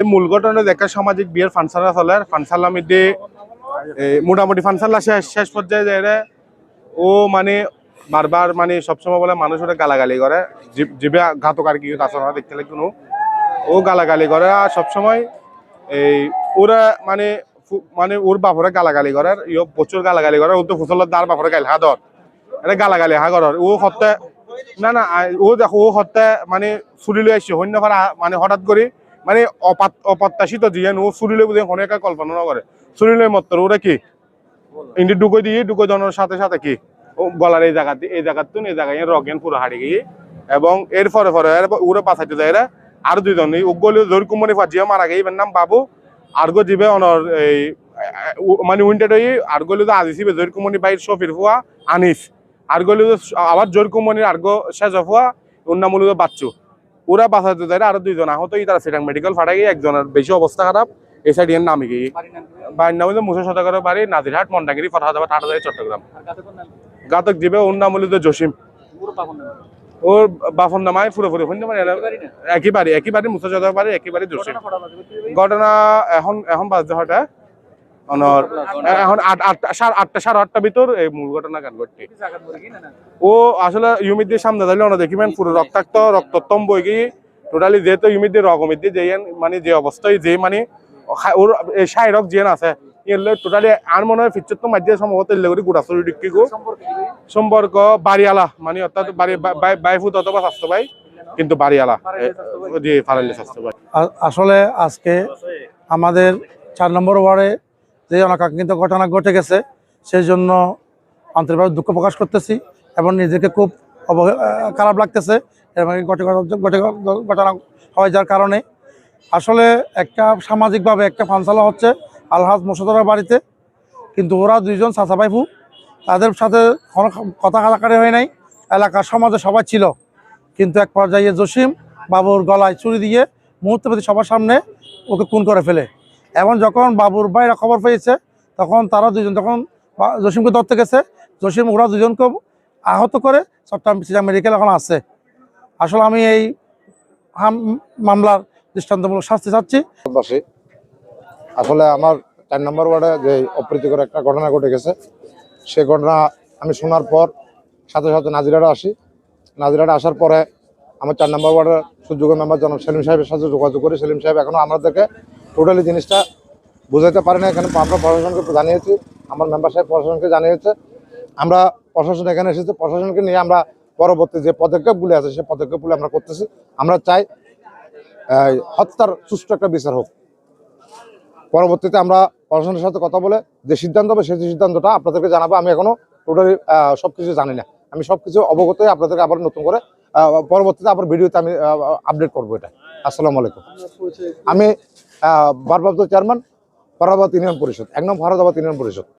মূল ঘটনা দেখা সামাজিক বিয়ের ফানসালা চলে। ফানসালা মধ্যে মোটামুটি ফানসালা শেষ শেষ পর্যায়ে যায় ও মানে বারবার মানে সবসময় বলে মানুষ ওরা গালাগালি করে। জীব- ঘাতক আর কি না, দেখতে লাগে কোনো। ও গালাগালি করে আর সবসময় এই ওরা মানে মানে ওর বাপরে গালাগালি করে। ইয়ে প্রচুর গালাগালি করে। ও তো ফুসলের দার বাপরে গাইল হাদর এটা গালাগালি হা ঘর ও হত্যা না না ও দেখো, ও হত্যা মানে চুরি লৈ আসছে। ফারা মানে হঠাৎ করে মানে অপ্রত্যাশিত যিহেন ও চুরি লৈ বুঝে অনেকে কল্পনা নকরে চুরি লৈ মত ওরা কি? ইন্দি ডুকো দিয়ে ডুকো জনের সাথে সাথে কি? গলার এই জায়গাতে এই জায়গার তো, এই জায়গায় রগেন পুরো হারিয়ে গিয়ে। এবং এর পরে এর ওরা পাঠাইতে যায় এরা। আর দুইজন এই ওগুলো জোর কুমনি ফাজিয়া মারা গিয়ে এবার নাম বাবু। আর্গো জিবে অনর এই মানে উইন্টার আর গলি তো আজি জোর কুমনি বাইর শফির ফুয়া আনিস আর গলি আবার জোর কুমনির আর্গো শেষ ফুয়া, ওর নাম হলো বাচ্চু। ওরা বাঁচাইতে যায় আর দুইজন আহত তারা সেটাং মেডিকেল ফাটাই গিয়ে একজনের বেশি অবস্থা খারাপ। এই সাইড এর নামে গিয়ে বাড়ির নাম হলো মুসা সদাগরের বাড়ি নাজিরহাট মন্ডাগিরি ফরহাদ ঠাটা যায় চট্টগ্রাম। গাতক দিবে ওর নাম হলো জসিম। ওর বাফন নামায় পুরোপুরি হইতে পারে একই বাড়ি একই বাড়ি মুসা সদাগর বাড়ি একই বাড়ি জসিম। ঘটনা এখন এখন বাজতে হঠাৎ বই টোটালি যেহেতু ইউমিদের রকমিদি যে মানে যে যে মানে আছে টোটালি গো। সম্পর্ক, বাড়িয়ালা মানে অর্থাৎ অথবা স্বাস্থ্য ভাই কিন্তু বাড়িয়ালা স্বাস্থ্য ভাই আসলে আজকে আমাদের চার নম্বর ওয়ার্ডে যে অনাকাঙ্ক্ষিত ঘটনা ঘটে গেছে, সেই জন্য আন্তরিকভাবে দুঃখ প্রকাশ করতেছি এবং নিজেকে খুব খারাপ লাগতেছে এবং ঘটে- ঘটে- ঘটনা হয়ে যাওয়ার কারণে। আসলে একটা সামাজিকভাবে একটা ফাংশালা হচ্ছে আলহাজ মোশাদার বাড়িতে, কিন্তু ওরা দুইজন চাচা ভাইফু তাদের সাথে কোনো কথা কাটাকাটি হয় নাই, এলাকার সমাজে সবাই ছিল। কিন্তু এক পর্যায়ে জসিম বাবুর গলায় চুরি দিয়ে মুহূর্তে সবার সামনে ওকে খুন করে ফেলে। এবং যখন বাবুর ভাইরা খবর পেয়েছে, তখন তারা দুজন তখন জসিমকে ধরতে গেছে, জসিম, ওরা দুজনকে আহত করে চট্টগ্রাম চিরাং মেডিকেল এখন আছে। আসলে আমি এই মামলার দৃষ্টান্তমূলক শাস্তি চাচ্ছি। আসলে আমার চার নম্বর ওয়ার্ডে যে অপ্রীতিকর একটা ঘটনা ঘটে গেছে, সে ঘটনা আমি শোনার পর সাথে সাথে নাজিরাটা আসি। নাজিরাটা আসার পরে আমার চার নম্বর ওয়ার্ডের সুযোগ মেম্বার জনাব সেলিম সাহেবের সাথে যোগাযোগ করি। সেলিম সাহেব এখনও আমাদেরকে টোটালি জিনিসটা বুঝাইতে পারি না। এখানে আমরা প্রশাসনকে জানিয়েছি, আমার মেম্বার সাহেব প্রশাসনকে জানিয়েছে। আমরা প্রশাসন এখানে এসেছে, প্রশাসনকে নিয়ে আমরা পরবর্তী যে পদক্ষেপগুলি আছে সেই পদক্ষেপগুলি আমরা করতেছি। আমরা চাই হত্যার সুষ্ঠু একটা বিচার হোক। পরবর্তীতে আমরা প্রশাসনের সাথে কথা বলে যে সিদ্ধান্ত হবে, সেই সিদ্ধান্তটা আপনাদেরকে জানাব। আমি এখনও টোটালি সব কিছু জানি না। আমি সবকিছু অবগত হয়ে আপনাদেরকে আবার নতুন করে পরবর্তীতে আবার ভিডিওতে আমি আপডেট করব এটা। আসসালামু আলাইকুম। আমি ভারপ্রাপ্ত চেয়ারম্যান ফরাদাবাদ ইউনিয়ন পরিষদ। এক নম্বর ফরাদাবাদ ইউনিয়ন পরিষদ।